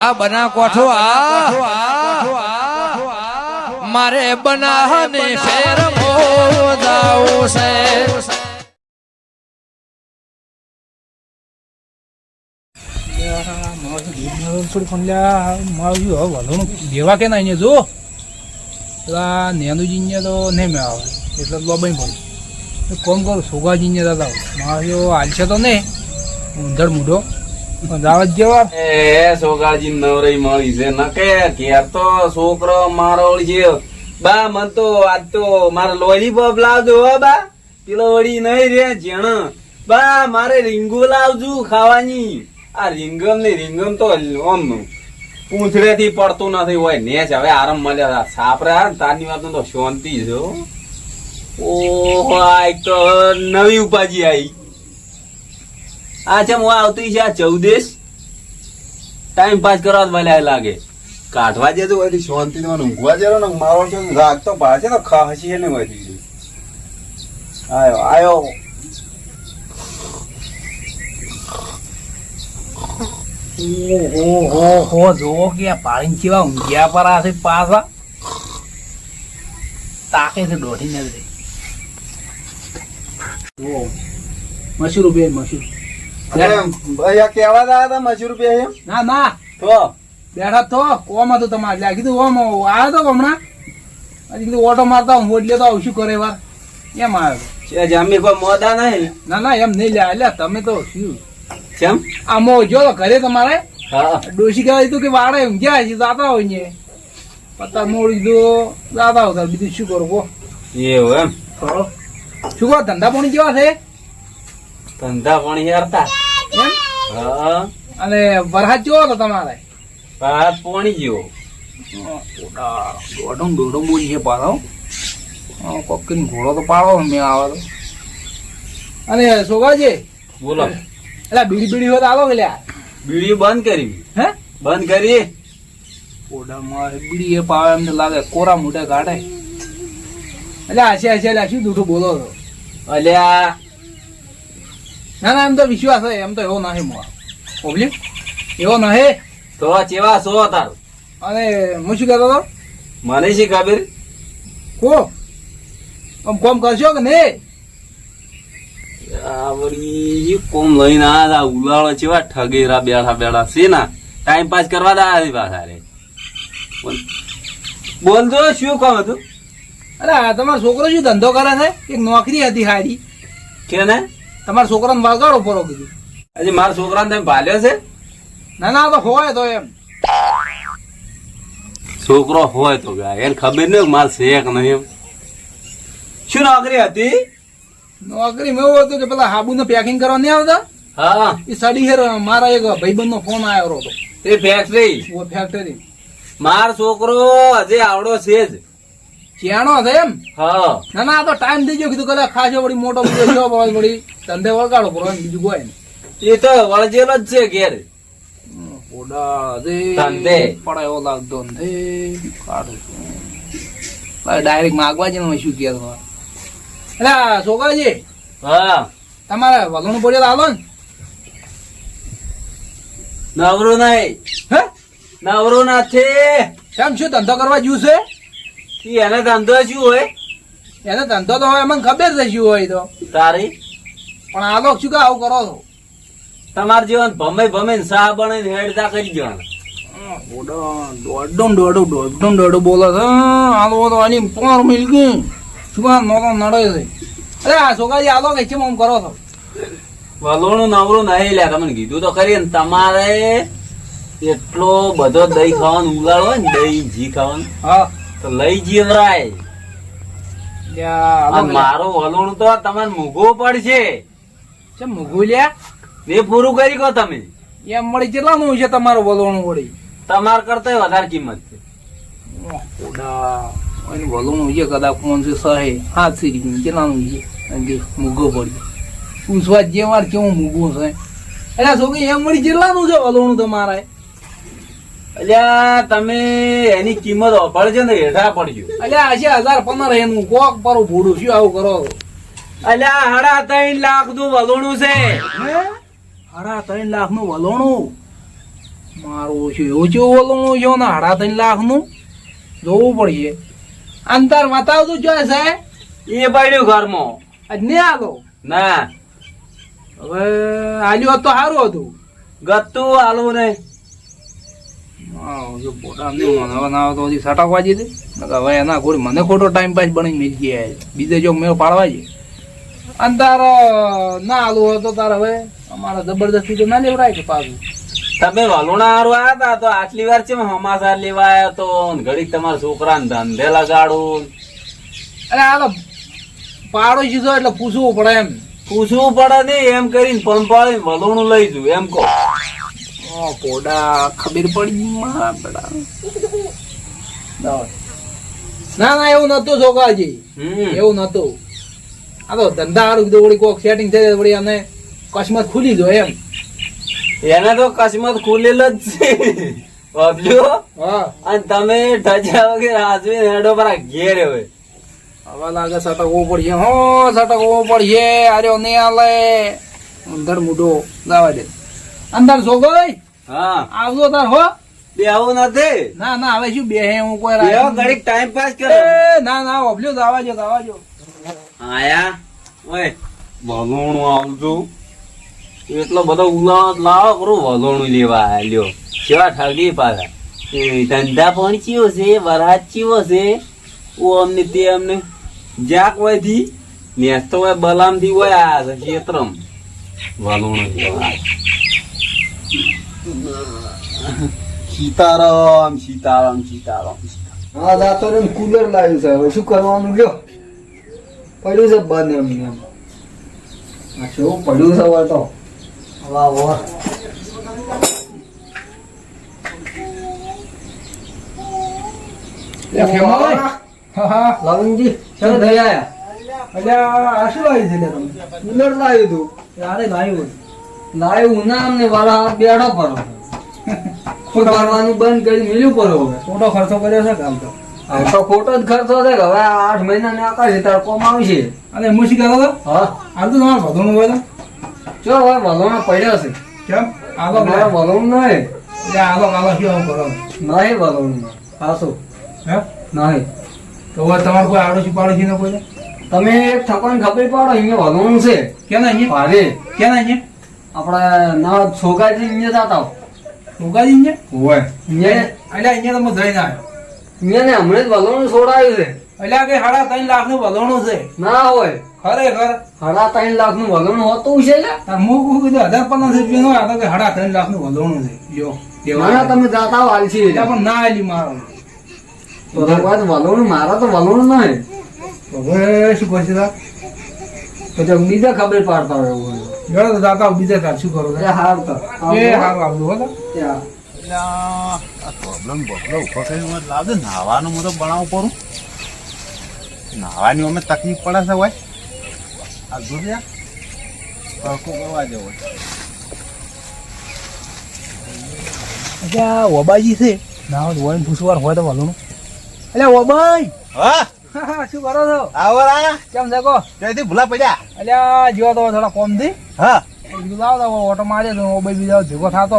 આ બના કોઠો આ. મારે બનાહને ફેર મોદાવું છે. દેવા કે ના જો પેલા નેનુજી તો નહીં મેં આવે એટલે લોબાઈ પડે કોમ કરું સોગાજી ને દાદા. મારો હાલશે તો નહીં ઊંધડ મૂઢો. દાવત જેવા એ સોગાજી નવરી મળી છે. ન કે ઘેર તો છોકરો મારો છે બા, મન તો આજ તો મારે લોલીપોપ લાવજો બા. પેલો વળી નહીં રે જેણ બા, મારે રીંગુ લાવજો ખાવાની. આ રીંગમ ને રીંગમ તો આમ પૂંછડે થી પડતું નથી હોય. નેચ હવે આરામ મળ્યા સાપરા તારની વાત તો શાંતિ છે. ઓહો, આ તો નવી ઉપાજી આવી. આ છે હું આવતી છે આ ચૌદેશ ટાઈમ પાસ કરવા વળ્યા લાગે. કાઢવા જતો હોય શાંતિ મને ઊંઘવા જરો ને મારો છે રાગ તો બહાર છે ને ખસી ને વધી આયો આયો. ઓહો, હો જો કે આ ઊંઘ્યા પર આ પાછા. તાકે છે દોઢી નજરે મશૂર બે મશૂર ભાઈ કેવા દા હતા મજૂર રૂપિયા ના ના. તો? બેઠા તો કોમ હતું તમારે. લ્યા કીધું ઓમ આવ્યો તો હમણાં? હજી કીધું ઓટો મારતા હું એટલે તો આવું શું કરે વાર? એમ આવ્યો જામી કોઈ મોદા નહીં. ના ના એમ નહીં લ્યા એટલે તમે તો શું? કેમ? આ મો જો તો ઘરે તમારે? હા. ડોશી કહેવાય તું કે વાડે ઊંઘ્યા છે દાદા હોય ને? પત્તા મોડી દો દાદા હોય બીજું શું કરું કો એવું એમ? શું કહો ધંધા પાણી કેવા છે? ધંધા પાણી એમ હા. અને વરસાદ જોવો તો તમારે? ભાત પોણી જેવો. દોઢો દોઢો બોલી છે પાડો કોકીન ઘોડો તો પાડો મેં આવે તો. અને સોગાજી? બોલો. એટલે બીડી બીડી હોય તો આવો કે બીડી બંધ કરી. હે? બંધ કરી. ઓડામાં બીડી એ પાવે એમને લાગે કોરા મોઢે કાઢે એટલે હશે હશે એટલે શું દૂઠું બોલો છો? અલ્યા ના ના એમ તો વિશ્વાસ હે એમ તો એવો નહીં મોર ઓબલી એવો નહીં? તો ચેવા સો તારું? અને હું શું કહેતો હતો? મને શી ખબર? કો આમ કોમ કરશો કે નહીં? કોમ લઈને આ ઉલાળો ચેવા ઠગેરા બેઠા બેઠા. છે ના ટાઈમ પાસ કરવા દા આવી પાછા રે. બોલ- તો શું કામ હતું? અરે તમારો છોકરો શું ધંધો કરે છે? એક નોકરી હતી હારી. કે ને તમારા છોકરાને વળગાડો પરો કીધું હજી મારા છોકરાને તમે ભાલ્યો છે? ના ના તો હોય તો એમ. છોકરો હોય તો ભાઈ એને ખબર નહીં મારે છે કે નહીં એમ. શું નોકરી હતી? નોકરી મેં એવું હતું કે પેલા હાબુ પેકિંગ કરવા નહીં આવતા? હા. એ સડી હેર મારા એક ભાઈબંધ નો ફોન આવ્યો હતો. તે ફેક્ટરી ફેક્ટરી માર છોકરો હજી આવડો છે જ. ચેણો છે એમ? હા. ના ના તો ટાઈમ થઈ ગયો. કીધું કદાચ ખાશો વળી મોટો મોટો જો આવે વળી. ધંધે વળગાડો પરો એમ બીજું કોઈ એ તો વળજેલો જ છે ઘેર. ઓડા દે ધંધે. પડા લાગતો ને કાઢું. ડાયરેક્ટ માગવા જ ને શું કે એટલે છોકરાજી હા. તમારે વગણું પડ્યો હાલો ને? નવરું નહીં. હે? નથી. કેમ શું ધંધો કરવા જ્યુ છે? એને ધંધો શું હોય? એને ધંધો તો હોય મને ખબર છે શું હોય તો. તારી? પણ આ લોકો શું કે આવું કરો છો? તમાર જીવન ભમે ભમે ને સા બને હેડતા કરી જવાનું દોડું દોડું દોડું દોડું બોલે છે. આલો તો આની પોર મિલકી શું નોતો નડે છે? અરે આ છોકરાજી આ લોકો કેમ કરો છો. વલોણું નવરું નહીં લ્યા તમને કીધું તો ખરી. ને તમારે એટલો બધો દહીં ખાવાનું ઉલાળો હોય ને દહીં ઘી ખાવાનું. હા તો લઈ જીવરાય મારું વલોણું તો તમારે મૂઘવું પડશે. મૂકવું લ્યા? એ પૂરું કરી કહો તમે. એમ મળી કેટલાનું છે તમારું વલોણું વળી. તમાર કરતા વધારે કિંમત છે. વલોણું છે કદાચ કોણ છે સહે હાથ સીરી કેટલાનું છે મૂગો પડી પૂછવા જે વાર કેવું મૂગું છે. એટલે છોકરી એમ મળી કેટલાનું છે વલોણું તમારે. અલ્યા તમે એની કિંમત પડશે ને હેઠા પડજો. અલ્યા હશે હજાર પંદર એનું કોક પરું ભૂડું શું આવું કરો? અલ્યા હડા ત્રણ લાખનું વલોણું છે. હે? સાડા ત્રણ લાખનું વલોણું? મારું શું એવું છે ઓલું જો ને હડા ત્રણ લાખનું? જોવું પડશે. અંતર બતાવતું જો સાહેબ એ પડ્યું ઘરમાં. આજ નહીં આલો? ના. હવે આલ્યું તો સારું હતું. ગતું હાલવું નહીં જો મને ના તો હજી સટાકવા વાજી નકર હવે એના કોઈ મને ખોટો ટાઈમ પાસ બની મેળ ગયા બીજે જો મેળ પાડવા છે. અને તાર ના આલું હોય તો તાર હવે અમારે જબરદસ્તી તો ના લેવડાય કે પાછું. તમે વલુણા હારું આવ્યા હતા તો આટલી વાર છે હમાસા લેવા આવ્યા તો? ઘડીક તમારા છોકરાને ધંધે લગાડું. અરે હાલો પાડો જીધો એટલે પૂછવું પડે એમ. પૂછવું પડે ને એમ કરીને પંપાળી વલુણું લઈ જુ એમ કહો. ઓ પોડા ખબર પડી માં બેટા ના. ના એવું નતું છોકરાજી એવું નતું આ તો ધંધા હારું કીધું વળી કોક સેટિંગ થઈ જાય વળી અને કસ્મત ખુલી જો એમ. એને તો કસ્મત ખુલેલ જ છે. બાબલ્યો હા. અને તમે ઢજા વગેરે હાજવી હેડો પર ઘેર હવે. હવે લાગે સટકવું પડશે. હો સટકવું પડશે. આર્યો નહીં આલે અંદર મૂઢો જવા દે. અંદર સોગોઈ હા. આવજો તાર હો. બે આવું નથી. ના ના હવે શું બેહે હું કોઈ બેહો ઘડીક ટાઈમ પાસ કરે. ના ના ઓબલ્યો દાવા જો દાવા જો આયા? ઓય વલોણું આવજો. એટલો બધો ઉલાવત લાવો કરું વલોણું લેવા આલ્યો. કેવા ઠગી પાછા. ધંધા પણ ચીવો છે વરાત ચીવો છે. ઓ અમને તે અમને. જ્યાં હોયથી નેસ્તો હોય બલામથી હોય આ ક્ષેત્રમ. વલોણું લેવા સીતારામ સીતારામ સીતારામ હા દાતો ને કુલર લાવ્યું છે હવે શું કરવાનું ગયો પડ્યું છે બંધ એમ ને એમ આ શું પડ્યું છે હવે તો વાહ વાહ એ ખેમાભાઈ? હા હા લવંગજી ચાલો થઈ આયા એટલે આ આ શું આવી છે તમે કુલર લાવ્યું તું ક્યારે લાવ્યું લાવ્યું ના ને વાળા બેઠો પર શું કરવાનું બંધ કરી મિલ્યું પર હવે. ખોટો ખર્ચો કર્યો છે કામ તો. હવે તો ખોટો જ ખર્ચો છે કે હવે આઠ મહિના ને આકાશ તાર કોમ આવશે. અને મુશી શું હા. આ તો તમારે વધવાનું હોય ચો હવે વલોણા પડ્યો છે. કેમ? આગળ મારા વલોણ નહીં. એટલે આગળ આગળ શું કરો? નહીં વલોણ ખાસો હે? નહીં. તો હવે તમારે કોઈ આડોશી પાડોશી ને કોઈ? તમે એક ઠકોન ખબર પાડો અહીંયા વલોણ છે. કે ના અહીંયા? ભારે. ક્યાં ના અહીંયા? આપણા ના છોગાજી અહીંયા જતા ઉગાડી અહીંયા? હોય. અહીંયા એટલે અહીંયા તમે જઈને આવ્યો અહીંયા ને હમણાં જ વલોણું છોડાયું છે. એટલે કે સાડા ત્રણ લાખનું વલોણું છે. ના હોય. ખરેખર? સાડા ત્રણ લાખનું વલોણું હોતું છે તાર કહું કીધું હજાર પચાસ રૂપિયા નું આ તો કે સાડા ત્રણ લાખનું વલોણું છે. જો તમે જાતા હાલ હાલશી. પણ ના આલી મારો. તો વલોણું મારા તો વલોણું નહીં હવે શું તાર? તો તો બીજા ખબર પાડતા હોય. હોય. દાતા બીજા તાર શું કરો એ હાર તો. એ હાર આવજો હો ત્યાં. પ્રોબ્લેમ બોબલો ઊભો કરીને લાવજો. નાવાનું હું તો બનાવવું પડું. નાવાની અમે તકલીફ પડે છે ભાઈ આ જોયા તડકો કરવા જેવો અચ્છા ઓબાજી છે. ના હોય તો હોય હોય તો વલોણું એટલે ઓબાઈ હા? શું કરો છો? આવો રા કેમ કો? ત્યાંથી ભૂલા પડ્યા. અલ્યા જીવો તો થોડા કોમથી હા. બીજું લાવો તો ઓટો મારે તો ઓબાઈ બીજા ભેગો થતો.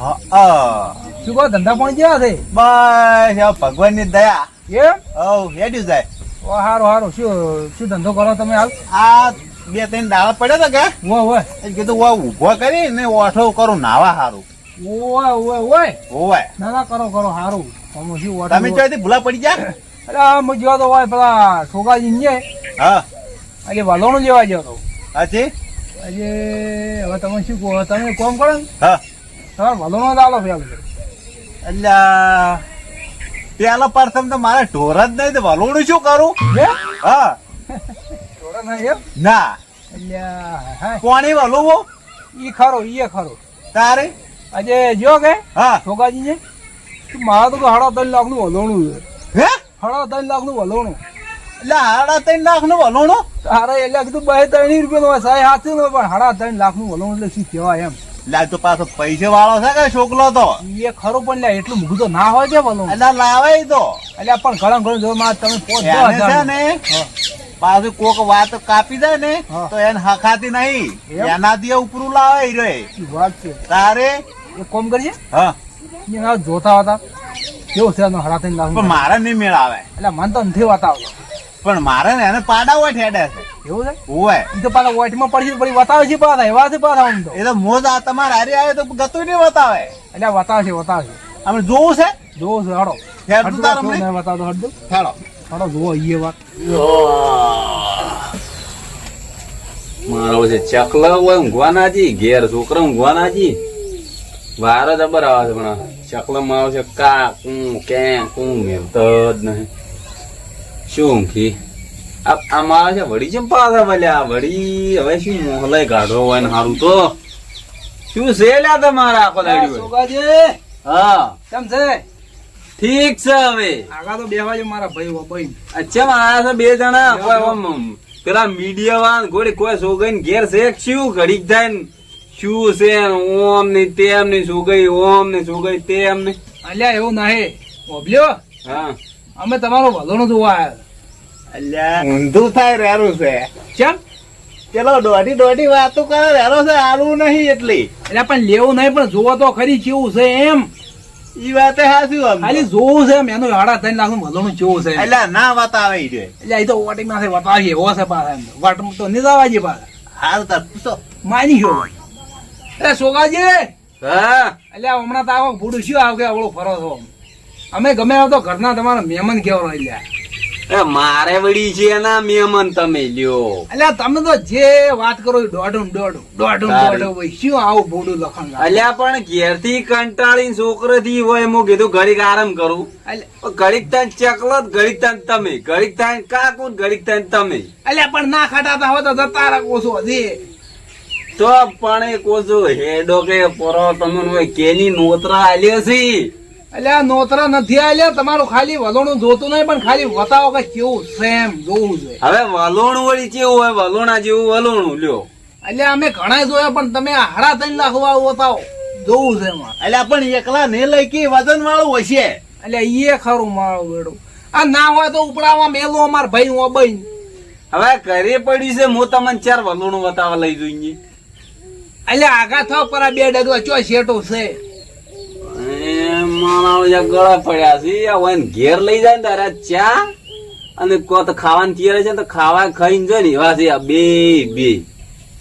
હા, શું કહો ધંધા પણ ગયા છે? બસ આ ભગવાનની દયા. એમ? ઓ હેડ્યું જાય. ઓ હારું હારું. શું શું ધંધો કરો તમે હાલ? આ બે ત્રણ દાળ પડ્યા હતા કે? ઓ હોય એ કીધું ઓ ઊભો કરી ને ઓઠો કરું નાવા હારું. ઓય ઓય ઓય. ઓવાય ના ના કરો કરો હારું. તમે ચોથી ભૂલા પડી ગયા? અરે આ હું જેવા તો હોય પેલા છોકરાજી ને હા. આજે વલોણું લેવા ગયો તો. હાજી? આજે હવે તમે શું કહો તમે કોમ કરો ને? હા. તમારે વલોણો જ આલો પેલું એટલે પેલો પ્રથમ તો મારે ઢોર જ નહીં તો વલોડું શું કરું? હે? હા. થોડા ના. એટલે કોણી વલું ઈ ખરો ઈ ખરો. તારે? આજે જો કે હા. છોકરાજી ને મારા તો હાડા ત્રણ લાખનું વલોણું છે. હે? ત્રણ લાખનું વલોણું. એટલે હાડા ત્રણ લાખનું વલોણું? તારે એટલે કીધું બે ત્રણ રૂપિયા નું સાહેબ હાથું નો પણ સાડા ત્રણ લાખનું વલોણું એટલે શું કહેવાય એમ. એટલે તો પાછો પૈસે વાળો છે કે છોકલો તો? એ ખરું પણ લ્યા એટલું મોઘું તો ના હોય એટલે લાવે તો. એટલે પણ ઘણા ઘણું જો માં તમે છે ને પાછું કોક વાત કાપી જાય ને તો એને હખાતી નહીં. એનાથી ઉપરું લાવે રે. વાત છે. તારે? એક કોમ કરીએ? હા. જોતા હતા. કેવું છે એનો હરા થઈને પણ મારે નહીં મેળ આવે એટલે મને તો નથી બતાવતો પણ મારે ને એને પાડા હોય ઠેડે છે. એવું છે? હોય. એ તો પાછા વોટમાં પડી છે, પડી વતાવે છે પાછા એવા છે પાછા આમ તો. એ તો મોજ આ તમારે હારે આવે તો ગતું નહીં વતાવે. એટલે બતાવે છે બતાવે છે. અમે જોવું છે? જોવું છે હડો. હેડ તું તાર અમને. નહીં બતાવતો હડો. હડો જોવો ઈએ વાત. મારો છે ચકલા હોય ઊંઘવાના જી ઘેર છોકરા ઊંઘવાના જી વારો જબર આવે છે પણ ચકલો આવશે કા કું કે કું મેલતો જ નહીં. શું ઊંઘી આ આમાં આવે છે વળી ચમ પાછા વળ્યા? વળી હવે શું મોહલાય ગાઢો હોય ને સારું તો? શું છે લ્યા તમારા આખો દાડી હા. કેમ છે? ઠીક છે હવે. આગા તો બેવા મારા ભાઈ ભાઈ અચ્છા મારા છે બે જણા? પેલા મીડિયા વાળા ગોળી કોઈ સોગઈ ઘેર છે શું? ઘડીક થાય ને શું છે ઓમ ને તેમ ને સોગઈ ઓમ ને સોગઈ તેમ ને? અલ્યા એવું નહીં. ઓબલ્યો હા. અમે તમારો ભલોનો જોવા આવ્યા અલ્યા. ઊંધું થાય રેરું છે. કેમ? ચલો દોઢી દોઢી વાતો કરે રેરો છે આલું નહીં એટલી. એટલે પણ લેવું નહીં પણ જોવો તો ખરી કેવું છે એમ. ઈ વાતે હાસી આમ ખાલી જોવું છે એમ એનું હાડા થઈને લાખનું ભલોનું કેવું છે. અલ્યા ના બતાવે ઈ રે એટલે એ તો વોટિંગમાંથી બતાવી એવો છે પાછા એમ. તો નહીં જવા છે પાછા. હારું તાર પૂછો. માની ગયો. એટલે સોગાજી! હા? એટલે હમણાં તો આવો ભૂડું શું આવ કે આવડો ફરો છો? અમે ગમે એમ તો ઘરના તમારા મહેમાન કેવો રહી લ્યા એ મારે વળી છે ના મહેમાન તમે લ્યો. એટલે તમે તો જે વાત કરો દોઢું દોઢું. દોઢું દોઢું હોય શું આવું ભૂડું લખણ? અલ્યા પણ ઘેરથી કંટાળી છોકરો થી હોય હું કીધું ઘડીક આરામ કરું. એટલે ઘડીક તાન ચકલો ઘડીક તાન તમે. ઘડીક તાન કાકુ ઘડીક તાન તમે. એટલે પણ ના ખટાતા હોય તો જતા રાખો છો હજી. તો પણ એ કોસો હેડો કે પોરો તમને હોય કેની નોતરા આલ્યો છે? એટલે આ નોતરા નથી આલ્યા તમારું ખાલી વલોણું જોતું નહીં પણ ખાલી બતાવો કે કેવું સેમ જોવું છે હવે વલોણ વળી કેવું હોય? વલોણા જેવું વલોણું લ્યો. એટલે અમે ઘણા જોયા પણ તમે હાડા ત્રણ લાખ વાળું બતાવો જોવું છે એમાં. અલ્યા પણ એકલા ને લઈ કે વજન વાળું હશે? એટલે એ ખરું મારું વેડું આ ના હોય તો ઉપડાવા મેલો અમાર ભાઈ હું અબઈ હવે ઘરે પડી છે હું તમને ચાર વલોણું બતાવવા લઈ જોઈએ એટલે આગા થાવ પર બે ડગલા ચો શેટો છે. ઓલા ગળા પડ્યા છે આ ઘેર લઈ જાય ને તારા ચા અને કો તો ખાવાનું તીરે છે તો ખાવા ખાઈને જો ને એવા છે આ બે બે.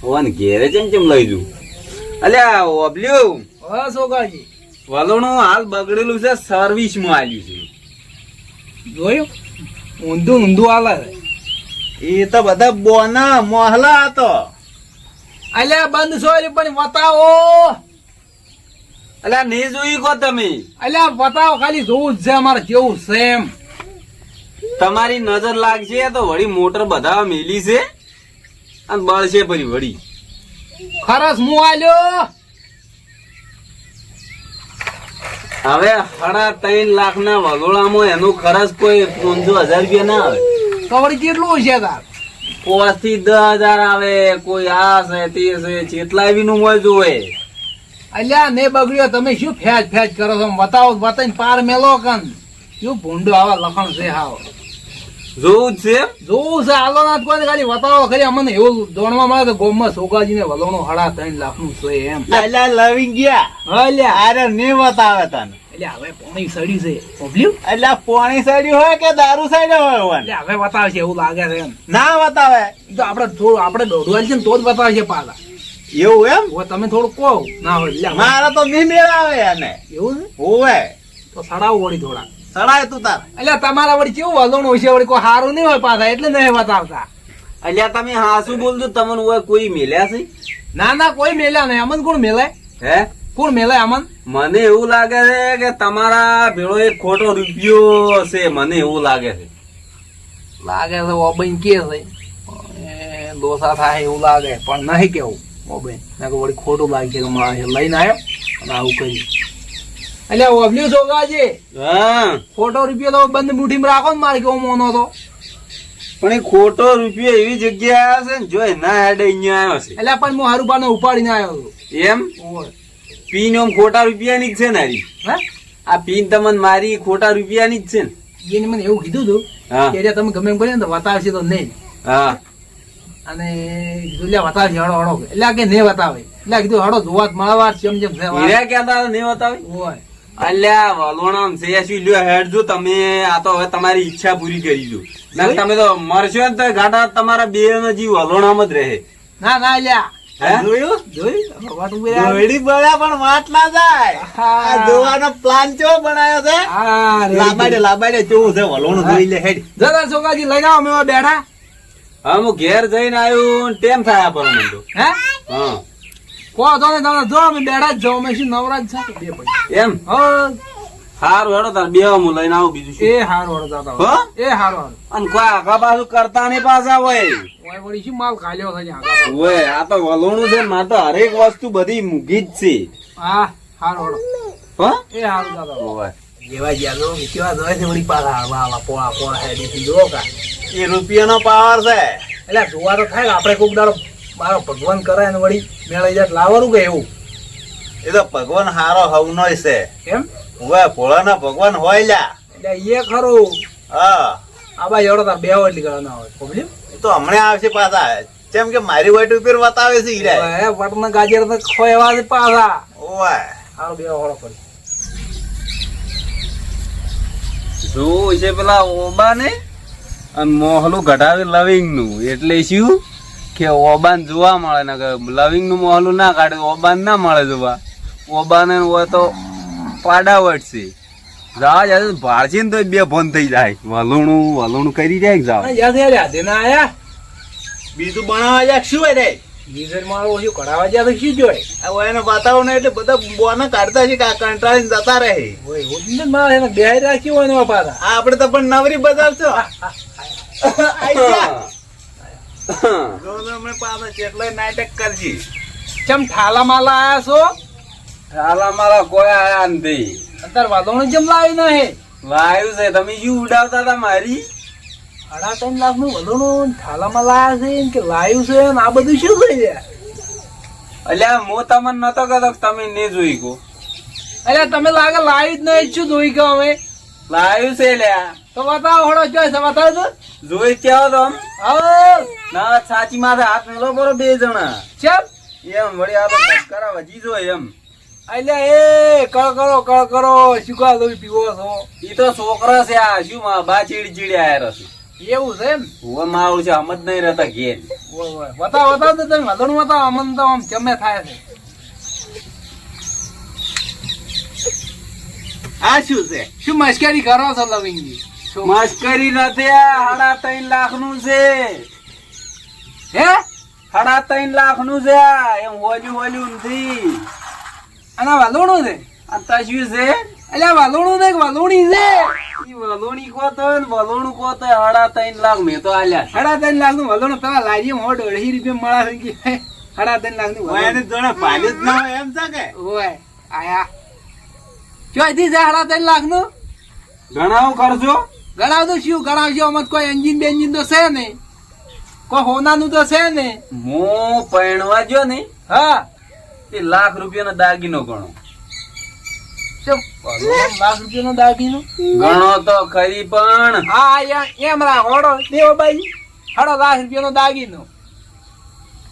હોય ને છે ને કેમ લઈ જુ અલ્યા ઓબલ્યું. હા સોગાજી. વલોણું હાલ બગડેલું છે સર્વિસમાં આવ્યું છે. જોયું? ઊંધું ઊંધું હાલે એ તો બધા બોના મોહલા હતો. અલ્યા બંધ સોરી પણ બતાવો અલ્યા નહીં જોયું કો તમે? અલ્યા બતાવો ખાલી જોવું જ છે અમારે કેવું છે એમ. તમારી નજર લાગશે તો વળી મોટર બધા મેલી છે. અને બળશે પછી વળી. ખરસ હું આલ્યો. હવે સાડા ત્રણ લાખ ના વગોળામાં એનું ખર્ચ કોઈ પાંચસો હજાર રૂપિયા ના આવે. તો વળી કેટલું છે તાર? પાંચ દસ હજાર આવે કોઈ આ છે તે છે જેટલા એવી નું હોય. અલ્યા ને બગડ્યો તમે શું ફેજ ફેજ કરો છો? બતાવો બતાવીને પાર મેલો કન. શું ભૂંડો આવા લખણ છે હાવ જોવું જ છે. જોવું છે હાલો ના કોઈ ખાલી બતાવો ખરી અમને એવું દોડવા મળે તો ગોમમાં સોગાજીને ને વલોણું હડા ત્રણ લાખનું છે એમ. અલ્યા લવી ગયા. અલ્યા. અરે ને બતાવે તને. એટલે હવે પોણી સડી છે. ઓબલ્યું અલ્યા પોણી સાઈડ હોય કે દારૂ સાઈડ હોય એટલે હવે બતાવે છે એવું લાગે છે એમ. ના બતાવે. તો આપણે થોડું આપણે દોડવા છે ને તો જ બતાવે છે એવું એમ? હવે તમે થોડું કહો. ના હોય એટલે મારા તો નહીં મેળ આવે એને. એવું હોવે. તો સડાવો વળી થોડા સડાય તું તાર. એટલે તમારા વળી કેવું વલોણું છે? વળી કોઈ સારું નહીં હોય પાછા એટલે નહીં બતાવતા. અલ્યા તમે હાસું બોલજો તમને કોઈ મેલ્યા છે? ના ના કોઈ મેલ્યા નહીં. અમન કોણ મેલાય હે? કોણ મેલે અમન મને એવું લાગે છે કે તમારા ભેળો એક ખોટો રૂપિયો હશે મને એવું લાગે છે. લાગે છે ઓબઈન કે છે. દોસા થાય એવું લાગે પણ નહીં કેવું ઓબઈન મેં કહ્યું વળી ખોટું લાગે છે કે મારે લઈને આવ્યો અને આવું કર્યું. એટલે ઓબલ્યું છોકરાજી હા. ખોટો રૂપિયો તો બંધ મુઠ્ઠીમાં રાખો ને મારે કેવો મોનો તો પણ એ ખોટો રૂપિયો એવી જગ્યાએ આવ્યો છે ને જો ના હેડે અહીંયા આવ્યો છે. એટલે પણ હું હારું પાને ઉપાડીને આવ્યો હતો એમ? ઓય. પીન ઓમ ખોટા રૂપિયાની જ છે ને આ પીન તમને મારી ખોટા રૂપિયાની જ છે ને. એને મને એવું કીધું હતું કે તમે ગમે એમ કરીને તો વતાવશે તો નહીં. હા. અને કીધું લે વતાવશે હળો હળો. એટલે કે નહીં વતાવે. એટલે કીધું હળો જોવા મળવા જેમ જેમ હીરા ક્યાં નહીં વતાવે? હોય. અલ્યા વલોણામ છે લ્યો હેડ જો તમે આ તો હવે તમારી ઈચ્છા પૂરી કરી દો. તમે તો મરશો ને તો ગાંઠા તમારા બે નો જીવ વલોણામ જ રહે. ના ના લ્યા. જોયું? બળ્યા પણ વાટ ના જાય. આ જોવાનો પ્લાન કેવો બનાવ્યો છે? લાબાડે લાબાડે કેવું છે વલોણું જોઈ લે હેડ. જરા છોકરાજી લઈને આવો અમે એવા બેઠા. હા હું ઘેર જઈને આવ્યું ટેમ થાય પર મને તો હે? હા. કો તો તમે જો અમે બેઠા જ નવરાજ અમે શું નવરા છે? એમ? હા. હારું હેડો તાર બે હું લઈને આવું બીજું શું? એ હારો હારો જાતા હો? એ હારો હારો. અને કોઈ આગા પાછું કરતા નહીં પાછા હોય? ઓય વળી શું માલ ખાલ્યો છે ઓય આ તો વલોણું છે ને તો હરેક વસ્તુ બધી મૂકી જ છે. હા હારો હારો હો? એ હારો દાદા ઓય. જેવા જ્યાં લો કેવા જોય છે વળી પાછા આવા આવા પોળા પોળા હેડેથી જો કા. એ રૂપિયાનો પાવર છે. એટલે જોવા તો થાય ને આપણે કોક દાડો મારો ભગવાન કરે ને વળી મેળાઈ જાય લાવવાનું કે એવું? એ તો ભગવાન હારો હવનો છે. એમ? હવે ભોળાના ભગવાન હોય લ્યા એટલે એ ખરું. હા. આ એવડો તાર બે એટલી હોય. પ્રોબ્લેમ તો હમણે આવશે પાછા. કેમ કે મારી વાઈટ ઉપર બતાવે છે ઈરા હે વટના ગાજર તો ખોયવા છે પાછા. ઓય આ બે હોળો પડી. જો છે પેલા ઓબા ને અને મોહલું ઘટાવે લવિંગનું એટલે શું? કે ઓબાન જોવા મળે ને લવિંગનું મોહલું ના કાઢે ઓબાન ના મળે જોવા. ઓબાને હોય તો પાડાવટ છે. જા જા ભારજી ને તો બે ફોન થઈ જાય. વલુણું વલુણું કરી જાય જાવ યાદ યાર યાદ ના આયા? બીજું બનાવવા જાય શું હોય રે ગીઝર મારો ઓછું કઢાવા જ્યાં તો શું જોય હવે એને બતાવો એટલે બધા બોના કાઢતા છે કે કંટાળીને જતા રહે. ઓય જ મારે એને રાખ્યું હોય ને પાછા આ આપણે તો પણ નવરી બતાવશો આઈ ગયા. જો તમે પાછા કેટલાય નાટક કરશી. ચમ ઠાલા માલા આયા છો? હાલા મારા કોઈ આયા નથી અત્યારે વાદોણું જેમ લાવી ના હે લાયું છે તમે શું ઉડાવતા હતા મારી? સાડા ત્રણ લાખનું વલોણું થાલામાં લાયા છે કે લાયું છે ને આ બધું શું થઈ જાય? અલ્યા હું તમને નતો કહેતો તમે ને જોઈ ગયો. અલ્યા તમે લાગે લાવી જ નહીં શું જોઈ ગયો અમે. લાયું છે લ્યા તો બતાવો હળો છે બતાવો તો? જોઈ કેવો તો આવો. ના સાચી માથે હાથ મેલો બરો બે જણા. ચેપ એમ વળી આ તો કરાવ હજી જો એમ. અલ્યા એ કળ કરો શું કા લોહી પીવો છો? ઈ તો છોકરો છે આ શું માં બા ચીડી ચીડી એવું છે એમ? હું મારું છે હમ નહીં રહેતા ઘેર. ઓય ઓય બતાવો બતાવો તો તમે. વલોણું બતાવો અમને તો આમ જમે થાય છે. આ શું છે? શું મસ્કરી કરો છો લવિંગજી? શું? મસ્કરી નથી આ સાડા ત્રણ લાખનું છે. હે? સાડા ત્રણ લાખનું છે એમ હોલ્યું હોલ્યું નથી અને વાલોણું છે. આ શું છે. અલ્યા વાલોણું ને વાલોણી છે. વલોણી કો તો વલોણું કો તો સાડા ત્રણ લાખ મેં તો આલ્યા. સાડા ત્રણ લાખનું વલોણું પેલા લારીએ મોઢ અઢી રૂપિયા મળા થઈ કે સાડા ત્રણ લાખનું હવે જોડે પાલી જ ના હોય એમ છે કે? હોય આયા. ચોથી છે સાડા ત્રણ લાખનું ગણાવ કરજો ગણાવ તો શું? ગણાવજો અમત કોઈ એન્જિન બેન્જિન તો છે નહીં. કોઈ હોનાનું તો છે નહીં. હું પહેણવા જો નહીં. હા. તે લાખ રૂપિયાનો દાગીનો ગણો. લાખ રૂપિયાનો દાગીનો? ગણો તો ખરી પણ. હા એમ રાખોડો દેવો ભાઈ. હાડો લાખ રૂપિયાનો દાગીનો.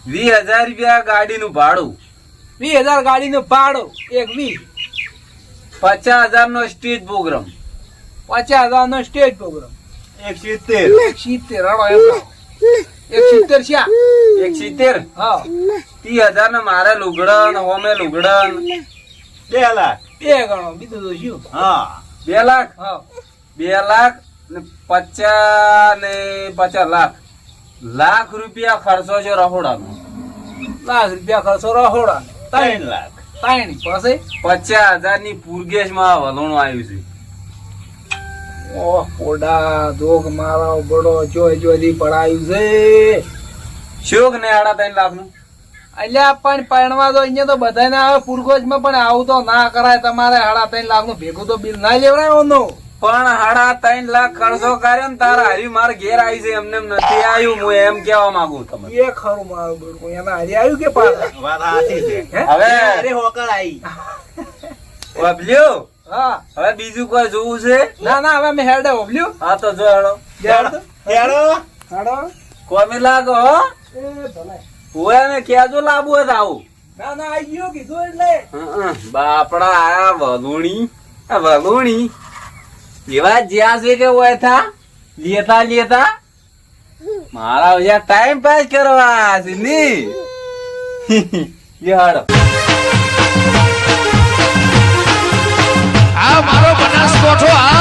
વીસ હજાર રૂપિયા ગાડીનું ભાડું. વીસ હજાર ગાડીનું ભાડો એક વીસ. પચાસ હજાર નો સ્ટેજ પ્રોગ્રામ. પચાસ હજાર નો સ્ટેજ પ્રોગ્રામ. એક સિત્તેર. એક સિત્તેર હડો એમ રાખો. એક સિત્તેર છે એક સિત્તેર હા. ત્રીસ હજાર ને મારે લુગડન હોમે લુગડન. બે લાખ. બે ગણો બીજું તો શું? હા. બે લાખ? હા. બે લાખ ને પચાસ ને પચાસ લાખ. લાખ રૂપિયા ખર્ચો છે રહોડાનો. લાખ રૂપિયા ખર્ચો રહોડા ત્રણ લાખ. ત્રણ. પછી? પચાસ હજારની પૂરગેશમાં વલોણું આવ્યું છે. ઓહ પોડા જોગ મારો બડો જોઈ જોઈ પડાયું છે. શોક ને આડા ત્રણ લાખનું અલ્યા પણ પરણવા તો અહીંયા તો બધાને આવે પૂરગોજમાં પણ આવું તો ના કરાય તમારે હાડા ત્રણ લાખનું ભેગું તો બિલ ના લેવડાય ઓનું. પણ હાડા ત્રણ લાખ ખર્ચો કર્યો ને તારા હરી માર ઘેર આવી છે એમને એમ નથી આવ્યું હું એમ કેવા માંગુ તમને. એ ખરું મારું બિલકુલ એના હારી આવ્યું કે પાછા? વાત છે. હવે હોકળ આવી. વબલ્યો હા. હવે બીજું કોઈ જોવું છે? ના ના હવે મેં હેડે ઓબલ્યું હા તો જો હેડો. હેડો. હેડો. કોમે લાગો હો? એ ભલે. હોય ને કેજો લાવવું હોય આવું. ના ના આઈ ગયો કીધું એટલે. બાપડા આયા વલુણી આ વલુણી. એવા જ્યાં છે કે હોય થા. લેતા લેતા. મારા યાર ટાઈમ પાસ કરવા છે ની. યાર આ મારો બનાસકોઠો આ